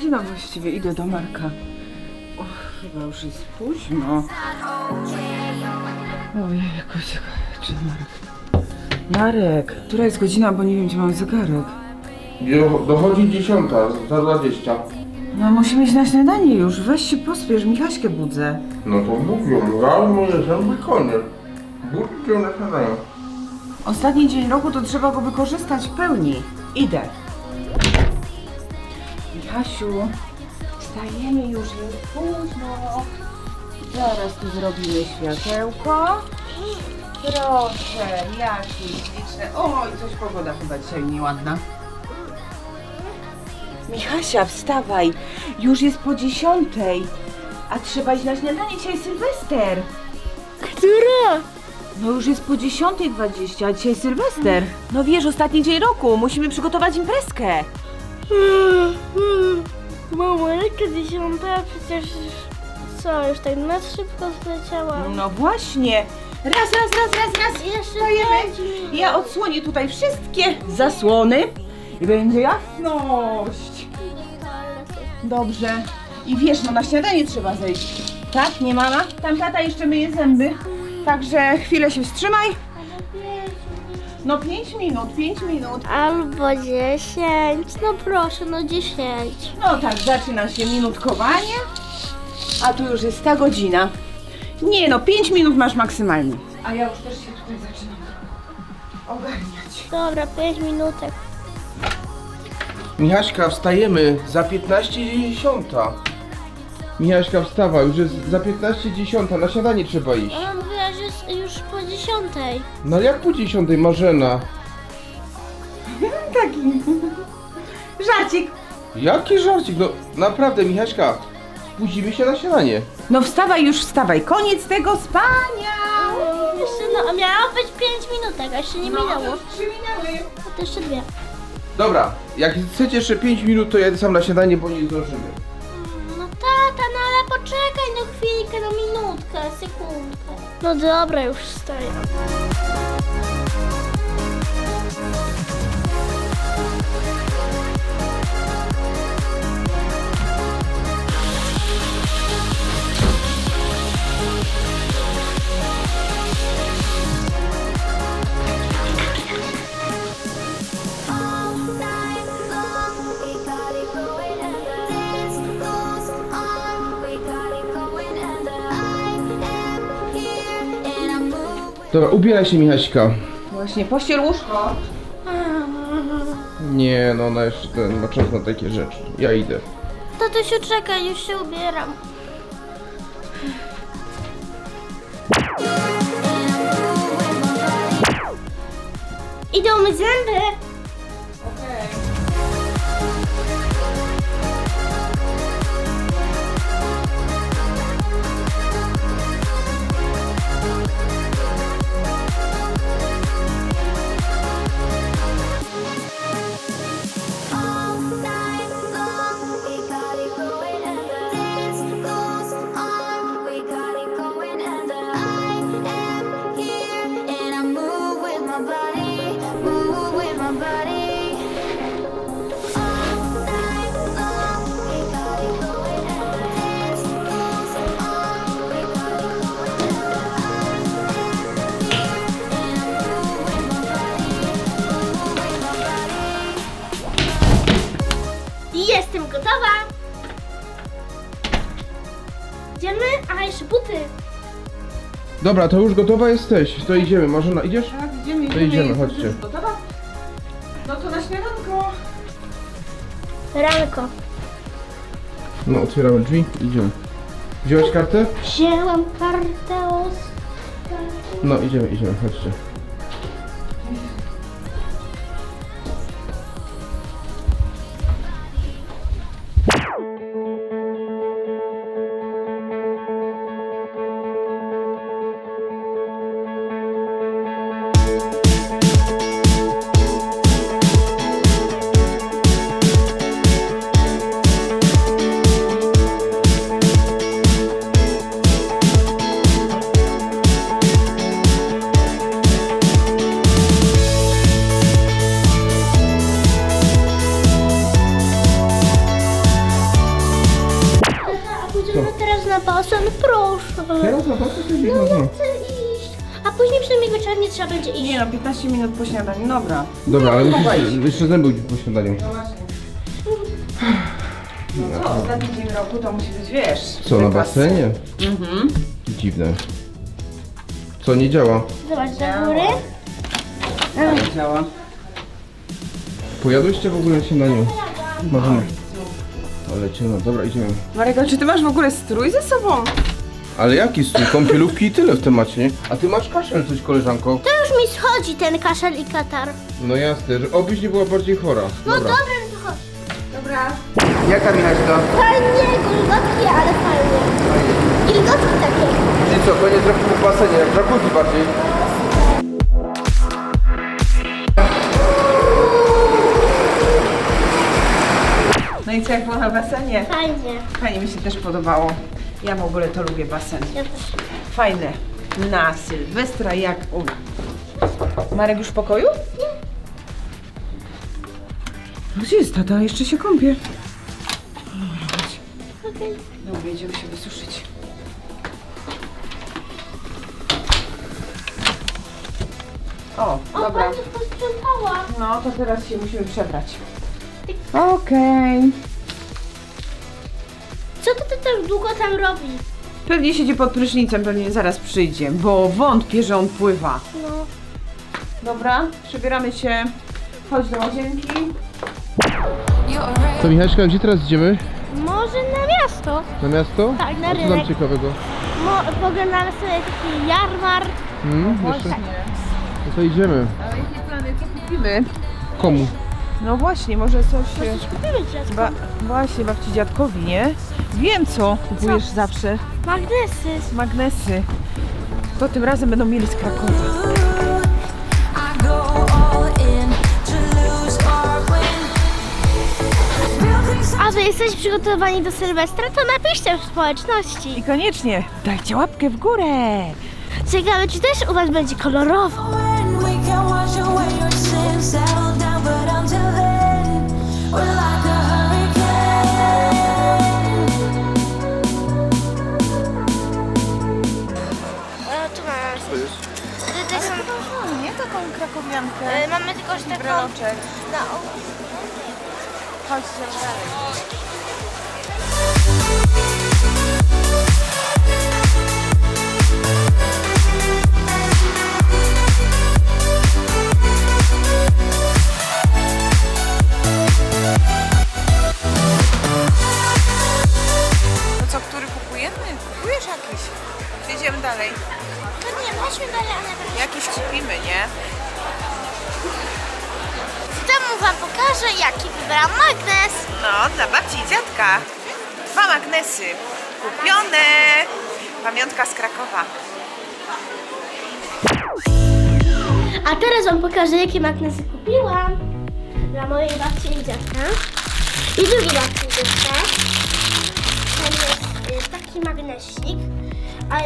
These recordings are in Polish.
godzina właściwie? Idę do Marka. Och, chyba już jest późno. Ojej, jakoś czy Marek? Marek, która jest godzina, bo nie wiem, gdzie mam zegarek. Do- Dochodzi dziesiąta, za 20. No musimy iść na śniadanie już, weź się pospiesz, Michaśkę budzę. No to mówią, ja moje zęby koniec. Budźcie na śniadanie. Ostatni dzień roku to trzeba go wykorzystać w pełni. Idę. Michasiu, wstajemy już, jest późno. Zaraz tu zrobimy światełko. Proszę, jakie śliczne. Oj, coś pogoda chyba dzisiaj nieładna. Michasia, wstawaj. Już jest po dziesiątej. A trzeba iść na śniadanie, dzisiaj Sylwester. Która? No już jest po 10.20, a dzisiaj Sylwester. No wiesz, ostatni dzień roku, musimy przygotować imprezkę. Mamo, jaka dziesiąta? Przecież co, już tak na szybko zleciała. No właśnie. Raz, raz, raz, raz, raz. Jeszcze Wstajemy. pięć. Ja odsłonię tutaj wszystkie zasłony i będzie jasność. Dobrze. I wiesz, no na śniadanie trzeba zejść. Tak, nie mama? Tam tata jeszcze myje zęby. Także chwilę się wstrzymaj. No 5 minut, 5 minut. Albo dziesięć. No proszę, no dziesięć. No tak, zaczyna się minutkowanie, a tu już jest ta godzina. Nie no, 5 minut masz maksymalnie. A ja już też się tutaj zaczynam ogarniać. Dobra, pięć minutek. Michaśka, wstajemy za 15 dziesiąta. Michaśka, wstawa, już jest za 15 dziesiąta, na śniadanie trzeba iść. Ona mówiła, że jest już po dziesiątej. No jak po dziesiątej, Marzena? Taki żarcik. Jaki żarcik, no naprawdę, Michaśka, spóźnimy się na śniadanie. No wstawaj już, wstawaj. Koniec tego spania. Jeszcze no, miało być pięć minutek, a jeszcze nie minęło. No, trzy minęły. A to jeszcze dwie. Dobra, jak chcecie jeszcze 5 minut, to ja sam na śniadanie, bo nie zdążymy. Poczekaj no chwilkę, no minutkę, sekundkę. No dobra, już wstaję. Dobra, ubieraj się, Michaśka. Właśnie, pościel łóżko. Nie, no ona jeszcze ten, ma czas na takie rzeczy. Ja idę. Tatusiu, czekaj, już się ubieram. Idą myć zęby. Dobra, to już gotowa jesteś. To idziemy. Marzena, idziesz? Tak, idziemy, To idziemy. idziemy, chodźcie. już Gotowa? No to na śniadanko. Ranko. No, otwieramy drzwi. Idziemy. Wziąłeś kartę? Wzięłam kartę os... No, idziemy, idziemy, chodźcie. Wieczornie trzeba będzie iść. Nie no, 15 minut po śniadaniu, dobra. Dobra, ale Mogła musisz jeszcze zęby po śniadaniu. No właśnie. No co, ostatni dzień roku to musi być, wiesz... Co, na wypas. basenie? Mhm. Dziwne. Co, nie działa? Zobacz, do góry. Tak działa. Pojadłyście w ogóle na śniadaniu? Możemy. Ale ciemno, dobra, idziemy. Marek, czy ty masz w ogóle strój ze sobą? Ale jaki stół? Kąpielówki i tyle w temacie, nie? A ty masz kaszel coś, koleżanko? To już mi schodzi ten kaszel i katar. No jasne, że obyś nie była bardziej chora. No Dobra. no to chodź. Dobra. Jaka Michaśka? Fajnie, gulgotki, ale fajnie. Gilgotki takie. Czyli co, będzie trochę w basenie, jak jacuzzi bardziej. No i co, jak było na basenie? Fajnie. Fajnie mi się też podobało. Ja w ogóle to lubię basen. Fajne. Na Sylwestra jak u. Marek już w pokoju? Nie. Gdzie jest tata? Jeszcze się kąpie. Okej. Dobra, idziemy się wysuszyć. O, O, dobra. No, to teraz się musimy przebrać. Okej. Tak długo tam robi? Pewnie siedzi pod prysznicem, pewnie zaraz przyjdzie, bo wątpię, że on pływa. No. Dobra, przebieramy się. Chodź do łazienki. To Michaśka, gdzie teraz idziemy? Może na miasto? Na miasto? Tak, na A co tam rynek. ciekawego? Mo, poglądamy sobie taki jarmark. Hmm? Jeszcze? No to idziemy. Ale jakie plany, co kupimy? Komu? No właśnie, może coś... e, Coś kupimy dziecko. Ba właśnie, babci dziadkowi, nie? Wiem co kupujesz zawsze. Magnesy. Magnesy. To tym razem będą mieli z Krakowa. I go all in to lose or win. Real things A wy jesteście przygotowani do Sylwestra? To napiszcie w społeczności. I koniecznie dajcie łapkę w górę. Ciekawe, czy też u was będzie kolorowo. when we can wash away your sins, Tutaj są, Nie taką krakowiankę. e, mamy tylko już taką... Breloczek. No, Chodź dalej. Magnesy. Kupione. Pamiątka z Krakowa. A teraz wam pokażę, jakie magnesy kupiłam. Dla mojej babci i dziadka. I drugiej babci i dziadka. Tam jest y, taki magnesik.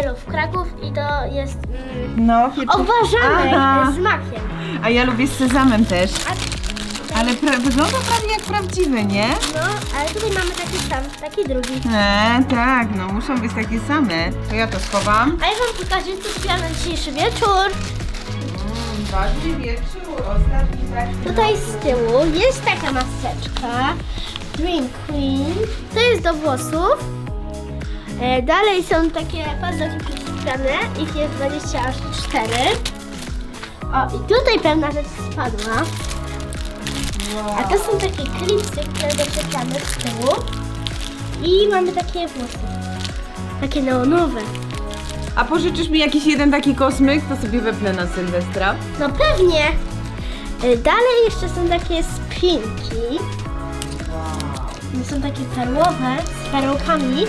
I love Kraków i to jest mm, No, obważanek Aha. z makiem. A ja lubię z sezamem też. A, Ale pra- wygląda prawie jak prawdziwy, nie? no, ale tutaj mamy taki sam, taki drugi. E, tak, no muszą być takie same. To ja to schowam. A ja wam pokażę, co kupiłam na dzisiejszy wieczór. Ważny wieczór, ostatni tak. Tutaj z tyłu jest taka maseczka Dream Queen. To jest do włosów. E, dalej są takie paznokcie przystrane. Ich jest 20 aż 4. O, i tutaj pewna rzecz spadła. A to są takie klipsy, które doczepiamy z tyłu. I mamy takie włosy. Takie neonowe. A pożyczysz mi jakiś jeden taki kosmyk, to sobie wepnę na Sylwestra. No pewnie. Y, Dalej jeszcze są takie spinki. One są takie perłowe z perełkami.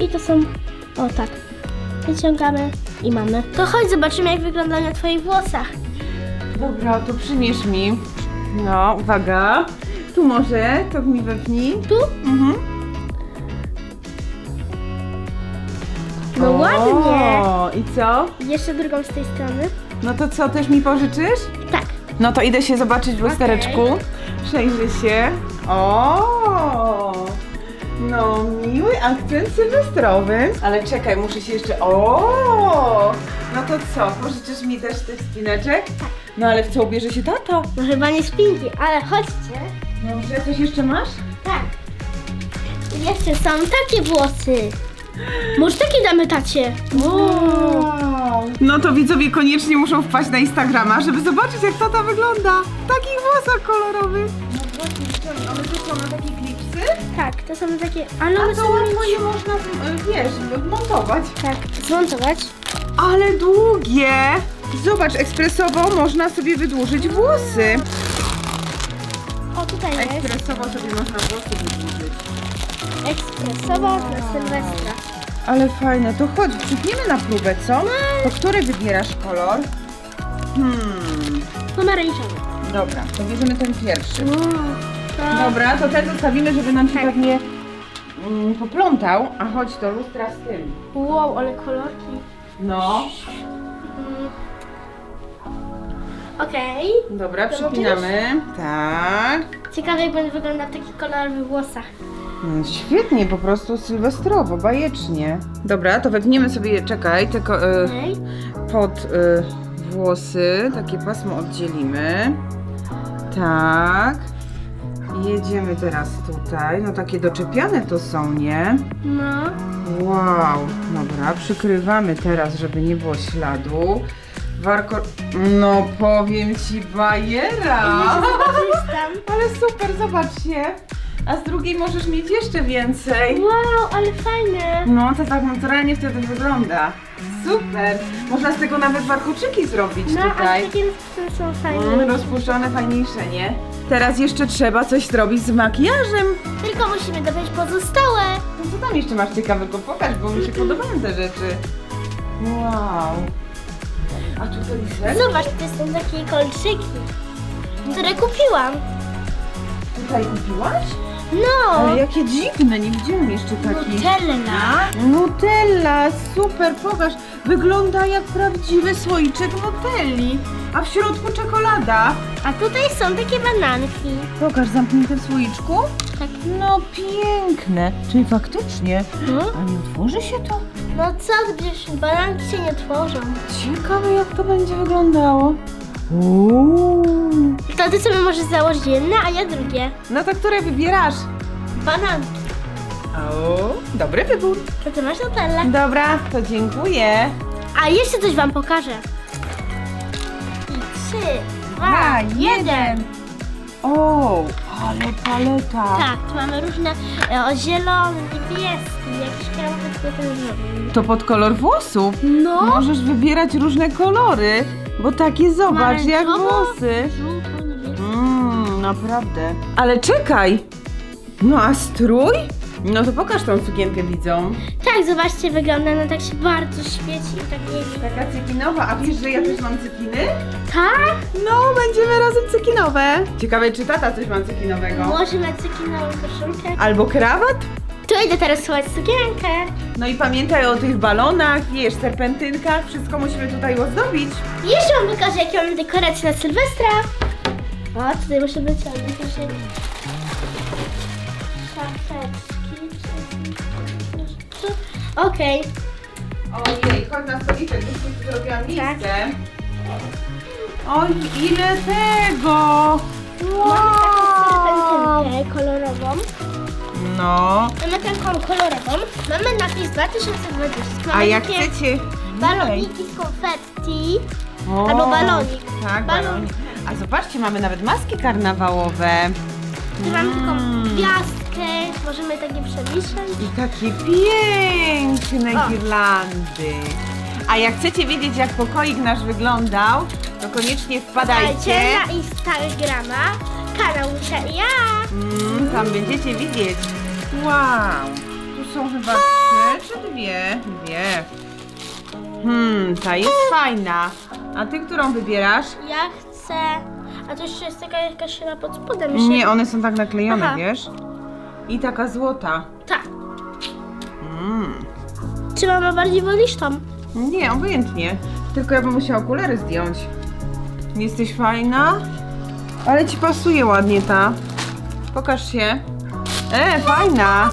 I to są, o tak, wyciągamy i mamy. To chodź zobaczymy jak wygląda na twoich włosach. Dobra, to przynieś mi. No, uwaga. Tu może, to mi wepnij. Tu? Mhm. No ładnie. O, i co? Jeszcze drugą z tej strony. No to co, też mi pożyczysz? Tak. No to idę się zobaczyć w lustereczku. Przejrzę się. O! No, miły akcent sylwestrowy. Ale czekaj, muszę się jeszcze... O! No to co, pożyczysz mi też tych spineczek? No ale w co ubierze się tata? No chyba nie spinki, ale chodźcie. Dobrze, coś jeszcze masz? Tak. Jeszcze są takie włosy. Może takie damy tacie? No to widzowie koniecznie muszą wpaść na Instagrama, żeby zobaczyć jak tata wygląda. W takich włosach kolorowych. No właśnie, one to są na takie klipsy? Tak, to są takie, ale one A to są łatwo je można, y, wiesz, montować. tak, zmontować. Ale długie! Zobacz, ekspresowo można sobie wydłużyć włosy. O, tutaj jest. Ekspresowo sobie można włosy wydłużyć. Ekspresowo na Sylwestra. Ale fajne, to chodź, przypniemy na próbę, co? To który wybierasz kolor? Hmm, Pomarańczowy. dobra, to bierzemy ten pierwszy. To... Dobra, to ten zostawimy, żeby nam się tak nie mm, poplątał, a chodź to lustra z tym. Wow, ale kolorki. No. Okej. dobra, To przypinamy. Tak. Ciekawe jak będę wyglądał w takich kolorowych włosach. Mm, Świetnie, po prostu sylwestrowo, bajecznie. Dobra, to wepniemy sobie, czekaj, tylko y, Okej. pod y, włosy, takie pasmo oddzielimy. Tak. Jedziemy teraz tutaj. No takie doczepiane to są, nie? No. Wow, dobra, przykrywamy teraz, żeby nie było śladu. Warko... No powiem ci bajera! Korzystam. Ale super, zobaczcie! A z drugiej możesz mieć jeszcze więcej. Wow, ale fajne. No to tak naturalnie wtedy wygląda. Super! Można z tego nawet warkoczyki zrobić No, a tutaj. takie są fajne. Mm, rozpuszczone, fajniejsze, nie? Teraz jeszcze trzeba coś zrobić z makijażem. Tylko musimy dopiąć pozostałe. No co tam jeszcze masz ciekawego? Pokaż, bo mi się podobają te rzeczy. Wow. A tutaj ser? Zobacz, to są takie kolczyki, które kupiłam. Tutaj kupiłaś? No. Ale jakie dziwne, nie widziałam jeszcze takich. Nutella. Nutella, super, pokaż. Wygląda jak prawdziwy słoiczek Nutelli. A w środku czekolada. A tutaj są takie bananki. Pokaż, zamknięte w słoiczku. Tak. No piękne. Czyli faktycznie. No, A nie otworzy się to? No co, przecież bananki się nie tworzą. Ciekawe jak to będzie wyglądało. Uuu. To ty sobie możesz założyć jedne, a ja drugie. No to które wybierasz? Bananki. O, dobry wybór. To ty masz Nutellę. Dobra, to dziękuję. A jeszcze coś wam pokażę. I trzy, dwa, Dwa, jeden. O, ale paleta. Tak, tu mamy różne e, o zielony, niebieski, jakiś który to zrobił. To pod kolor włosów. No. Możesz wybierać różne kolory, bo takie zobacz jak Pomarańczowo, włosy. Żółto, niebieski. Mmm, naprawdę. Ale czekaj. No a strój? No to pokaż tą sukienkę widzom. Tak, zobaczcie, wygląda, no tak się bardzo świeci i tak nie Taka cykinowa, a wiesz, że ja też mam cykiny? Tak? No, będziemy razem cykinowe. Ciekawe, czy tata coś ma cykinowego? Może ma cykinową koszulkę. Albo krawat? Tu idę teraz schować sukienkę. No i pamiętaj o tych balonach, wiesz, serpentynkach, wszystko musimy tutaj ozdobić. Jeszcze wam pokażę, jakie mamy dekoracje na Sylwestra. O, tutaj muszę wyciągnąć jeszcze szafeczki. Okej, Ojej, chodź na stoliczek, już tu zrobiłam miejsce. Tak. Oj, ile tego! mamy taką serpentynkę kolorową. No, Mamy taką kolorową. Mamy napis 2020. a Mamy jak takie chcecie... Baloniki z konfetti. O, Albo balonik. Tak, Balon. balonik. A zobaczcie, mamy nawet maski karnawałowe. Tu mamy taką. Gwiazdkę. Możemy takie przewieszać. I takie piękne O. girlandy. A jak chcecie wiedzieć, jak pokoik nasz wyglądał, to koniecznie wpadajcie. Dajcie na Instagrama kanał Misia i ja. Mm, tam będziecie widzieć. Wow. Tu są chyba trzy czy dwie? Dwie. Hmm, ta jest fajna. A ty którą wybierasz? Ja chcę. A to jeszcze jest taka jakaś chyba pod spodem. mi się- Nie, one są tak naklejone, Aha. wiesz? I taka złota. Tak. Mm. Czy mama bardziej wolisz tą? Nie, obojętnie. Tylko ja bym musiała okulary zdjąć. Jesteś fajna? Ale ci pasuje ładnie ta. Pokaż się. E, fajna.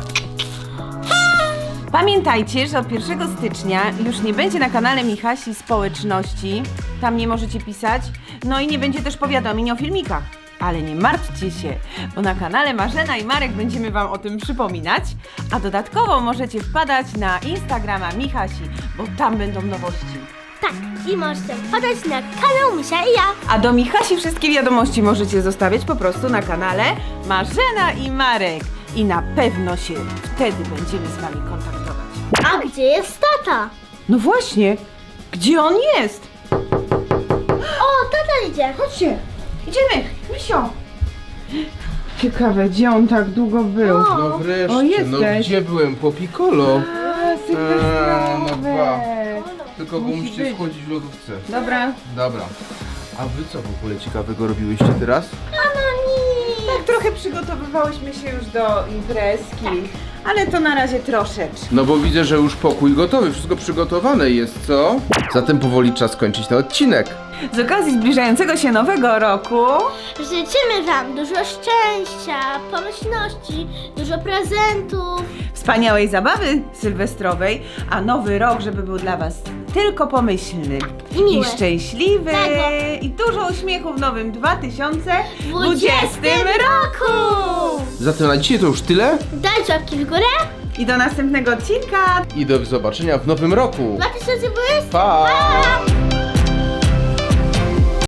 Pamiętajcie, że od 1 stycznia już nie będzie na kanale Michasi społeczności. Tam nie możecie pisać. No i nie będzie też powiadomień o filmikach. Ale nie martwcie się, bo na kanale Marzena i Marek będziemy Wam o tym przypominać. A dodatkowo możecie wpadać na Instagrama Michasi, bo tam będą nowości. Tak, i możecie wpadać na kanał Misia i ja. A do Michasi wszystkie wiadomości możecie zostawiać po prostu na kanale Marzena i Marek. I na pewno się wtedy będziemy z Wami kontaktować. A gdzie jest tata? No właśnie, gdzie on jest? O, tata idzie. Chodźcie, idziemy, Misio. Ciekawe, gdzie on tak długo był? O. No wreszcie, O, no jesteś. gdzie byłem? Po Piccolo. A, Eee, no dwa. Tylko bo Musi musicie być. schodzić w lodówce. Dobra. Dobra. A wy co w ogóle ciekawego robiłyście teraz? Trochę przygotowywałyśmy się już do imprezki, ale to na razie troszeczkę. No bo widzę, że już pokój gotowy, wszystko przygotowane jest, co? Zatem powoli czas kończyć ten odcinek. Z okazji zbliżającego się nowego roku Życzymy Wam dużo szczęścia, pomyślności, dużo prezentów. wspaniałej zabawy sylwestrowej, a nowy rok, żeby był dla Was tylko pomyślny I miły. szczęśliwy Tego. i dużo uśmiechu w nowym 2020 Dwudziestym roku! Zatem na dzisiaj to już tyle Dajcie łapki w górę. I do następnego odcinka. i do zobaczenia w nowym roku. 2020. Pa! Pa!